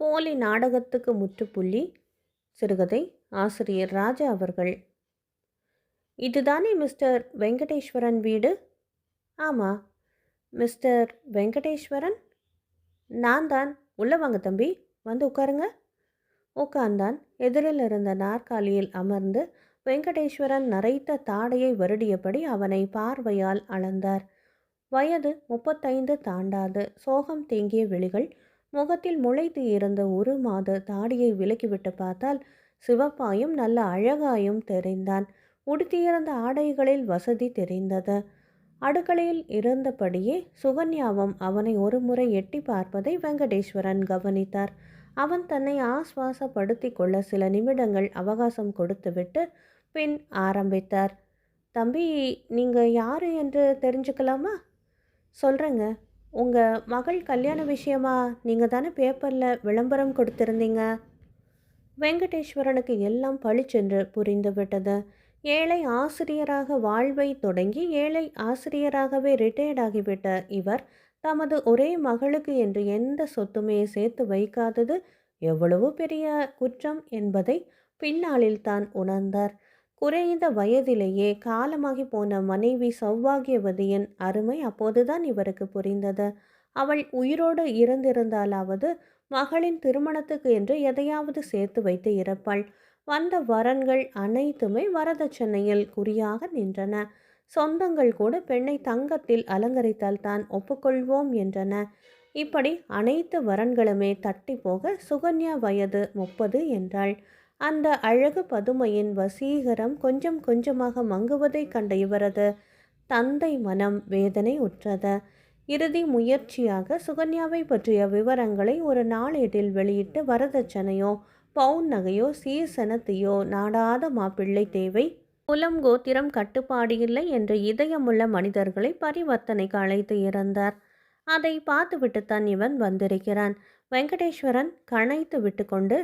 போலி நாடகத்துக்கு முற்றுப்புள்ளி சிறுகதை ஆசிரியர் ராஜா அவர்கள். இதுதானே மிஸ்டர் வெங்கடேஸ்வரன் வீடு? ஆமாம் மிஸ்டர் வெங்கடேஸ்வரன்? நான் தான். உள்ளே வாங்க தம்பி வந்து உட்காருங்க. உட்கார்ந்தான். எதிரில் இருந்த நாற்காலியில் அமர்ந்து வெங்கடேஸ்வரன் நரைத்த தாடையை வருடியபடி அவனை பார்வையால் அளந்தார். வயது முப்பத்தைந்து தாண்டாது. சோகம் தேங்கிய விழிகள் முகத்தில் முளைத்து இருந்த ஒரு மாத தாடியை விலக்கிவிட்டு பார்த்தால் சிவப்பாயும் நல்ல அழகாயும் தெரிந்தான். உடுத்தியிருந்த ஆடைகளில் வசதி தெரிந்தது. அடுக்கலையில் இருந்தபடியே சுகன்யாவும் அவனை ஒரு முறை எட்டி பார்ப்பதை வெங்கடேஸ்வரன் கவனித்தார். அவன் தன்னை ஆஸ்வாசப்படுத்தி கொள்ள சில நிமிடங்கள் அவகாசம் கொடுத்துவிட்டு பின் ஆரம்பித்தார். தம்பி நீங்கள் யார் என்று தெரிஞ்சுக்கலாமா? சொல்கிறேங்க உங்கள் மகள் கல்யாண விஷயமா நீங்கள் தானே பேப்பரில் விளம்பரம் கொடுத்துருந்தீங்க? வெங்கடேஸ்வரனுக்கு எல்லாம் பளிச்சென்று புரிந்துவிட்டது ஏழை ஆசிரியராக வாழ்வை தொடங்கி ஏழை ஆசிரியராகவே ரிட்டையர்ட் ஆகிவிட்ட இவர் தமது ஒரே மகளுக்கு என்று எந்த சொத்துமே சேர்த்து வைக்காதது எவ்வளவு பெரிய குற்றம் என்பதை பின்னாளில் தான் உணர்ந்தார். குறைந்த வயதிலேயே காலமாகி போன மனைவி சௌபாகியவதியின் அருமை அப்போதுதான் இவருக்கு புரிந்தது. அவள் உயிரோடு இருந்திருந்தாலாவது மகளின் திருமணத்துக்கு என்று எதையாவது சேர்த்து வைத்து இருப்பாள். வந்த வரன்கள் அனைத்துமே வரதட்சணையில் குறியாக நின்றன. சொந்தங்கள் கூட பெண்ணை தங்கத்தில் அலங்கரித்தால் தான் ஒப்புக்கொள்வோம் என்றன. இப்படி அனைத்து வரன்களுமே தட்டி போக சுகன்யா வயது முப்பது என்றாள். அந்த அழகு பதுமையின் வசீகரம் கொஞ்சம் கொஞ்சமாக மங்குவதை கண்ட இவரது தந்தை மனம் வேதனை உற்றது. இறுதி முயற்சியாக சுகன்யாவை பற்றிய விவரங்களை ஒரு நாளேட்டில் வெளியிட்டு வரதட்சணையோ பவுன் நகையோ சீர்சனத்தையோ நாடாத மாப்பிள்ளை தேவை. குலம் கோத்திரம் கட்டுப்பாடு இல்லை என்று இதயமுள்ள மனிதர்களை பரிவர்த்தனைக்கு அழைத்து இறந்தார். அதை பார்த்துவிட்டுத்தான் இவன் வந்திருக்கிறான். வெங்கடேஸ்வரன் கணைத்து விட்டுக்கொண்டு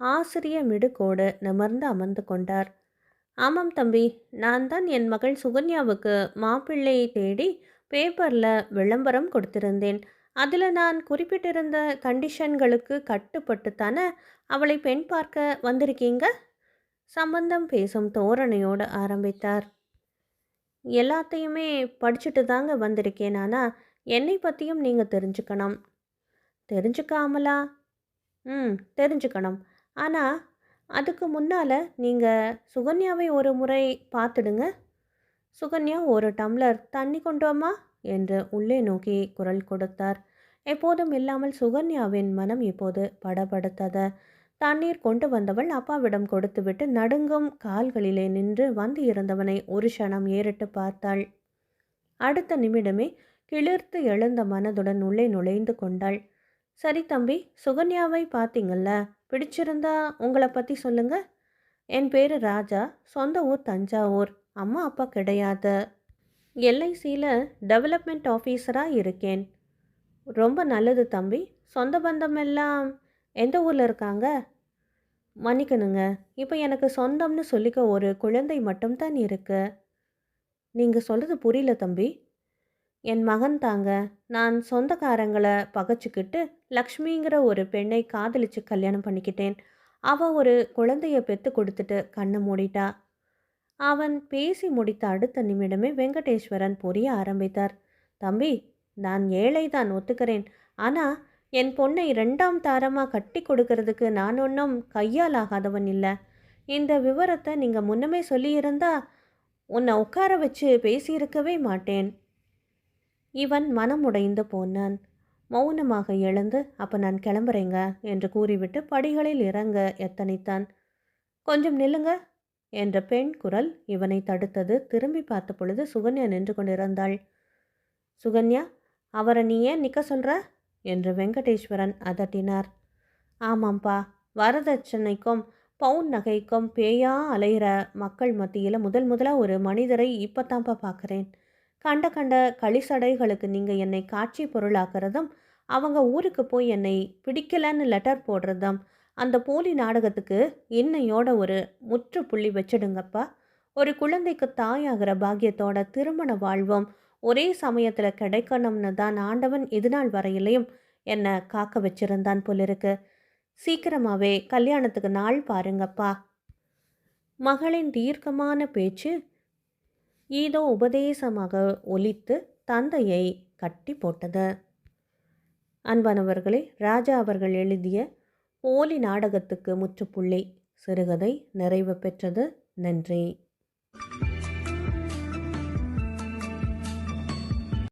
ஆசிரிய மிடுக்கோடு நிமிர்ந்து அமர்ந்து கொண்டார். ஆமாம் தம்பி நான் தான் என் மகள் சுகன்யாவுக்கு மாப்பிள்ளையை தேடி பேப்பரில் விளம்பரம் கொடுத்திருந்தேன். அதில் நான் குறிப்பிட்டிருந்த கண்டிஷன்களுக்கு கட்டுப்பட்டு தானே அவளை பெண் பார்க்க வந்திருக்கீங்க? சம்பந்தம் பேசும் தோரணையோடு ஆரம்பித்தார். எல்லாத்தையுமே படிச்சுட்டு தாங்க வந்திருக்கேன் ஆனால் என்னை பற்றியும் நீங்கள் தெரிஞ்சுக்கணும். தெரிஞ்சுக்காமலா? ம் தெரிஞ்சுக்கணும். ஆனால் அதுக்கு முன்னால் நீங்கள் சுகன்யாவை ஒரு முறை பார்த்துடுங்க. சுகன்யா ஒரு டம்ளர் தண்ணி கொண்டு என்று உள்ளே நோக்கி குரல் கொடுத்தார். எப்போதும் இல்லாமல் சுகன்யாவின் மனம் இப்போது படபடுத்தத. தண்ணீர் கொண்டு வந்தவள் அப்பாவிடம் கொடுத்துவிட்டு நடுங்கும் கால்களிலே நின்று வந்து இருந்தவனை ஒரு க்ஷணம் ஏறிட்டு பார்த்தாள். அடுத்த நிமிடமே கிளிர்த்து எழுந்த மனதுடன் உள்ளே நுழைந்து கொண்டாள். சரி தம்பி சுகன்யாவை பார்த்தீங்கல்ல பிடிச்சிருந்தா உங்களை பற்றி சொல்லுங்க. என் பேர் ராஜா சொந்த ஊர் தஞ்சாவூர் அம்மா அப்பா கிடையாது. எல்ஐசியில் டெவலப்மெண்ட் ஆஃபீஸராக இருக்கேன். ரொம்ப நல்லது தம்பி சொந்த பந்தம் எல்லாம் எந்த ஊரில் இருக்காங்க? மன்னிக்கணுங்க இப்போ எனக்கு சொந்தம்னு சொல்லிக்க ஒரு குழந்தை மட்டும்தான் இருக்கு. நீங்கள் சொல்கிறது புரியல தம்பி. என் மகன் தாங்க. நான் சொந்தக்காரங்களை பகைச்சிக்கிட்டு லக்ஷ்மிங்கிற ஒரு பெண்ணை காதலிச்சு கல்யாணம் பண்ணிக்கிட்டேன். அவள் ஒரு குழந்தைய பெற்று கொடுத்துட்டு கண்ணை மூடிட்டா. அவன் பேசி முடித்த அடுத்த நிமிடமே வெங்கடேஸ்வரன் புரிய ஆரம்பித்தார். தம்பி நான் ஏழை தான் ஒத்துக்கிறேன். ஆனால் என் பொண்ணை ரெண்டாம் தாரமாக கட்டி கொடுக்கறதுக்கு நான் ஒன்றும் கையால் ஆகாதவன் இல்லை. இந்த விவரத்தை நீங்கள் முன்னமே சொல்லியிருந்தா உன்னை உட்கார வச்சு பேசியிருக்கவே மாட்டேன். இவன் மனம் உடைந்து போனான். மௌனமாக எழுந்து அப்போ நான் கிளம்புறேங்க என்று கூறிவிட்டு படிகளில் இறங்க எத்தனைத்தான். கொஞ்சம் நில்லுங்க என்ற பெண் குரல் இவனை தடுத்தது. திரும்பி பார்த்த பொழுது சுகன்யா நின்று கொண்டிருந்தாள். சுகன்யா அவரை நீ ஏன் நிற்க சொல்கிற என்று வெங்கடேஸ்வரன் அதட்டினார். ஆமாம்ப்பா வரதட்சணைக்கும் பவுன் நகைக்கும் பேயா அலைகிற மக்கள் மத்தியில் முதல் முதலாக ஒரு மனிதரை இப்போத்தான்ப்பா பார்க்குறேன் கண்ட கண்ட களிசடைகளுக்கு நீங்கள் என்னை காட்சி பொருளாக்குறதும் அவங்க ஊருக்கு போய் என்னை பிடிக்கலன்னு லெட்டர் போடுறதும் அந்த போலி நாடகத்துக்கு இன்னையோட ஒரு முற்றுப்புள்ளி வச்சிடுங்கப்பா. ஒரு குழந்தைக்கு தாயாகிற பாக்கியத்தோட திருமண வாழ்வும் ஒரே சமயத்தில் கிடைக்கணும்னு தான் ஆண்டவன் இதுநாள் வரையிலையும் என்னை காக்க வச்சிருந்தான் போலிருக்கு. சீக்கிரமாகவே கல்யாணத்துக்கு நாள் பாருங்கப்பா. மகளின் தீர்க்கமான பேச்சு ஏதோ உபதேசமாக ஒலித்து தந்தையை கட்டி போட்டது. அன்பானவர்களே ராஜா அவர்கள் எழுதிய போலி நாடகத்துக்கு முற்றுப்புள்ளி. சிறுகதை நிறைவு பெற்றது. நன்றி.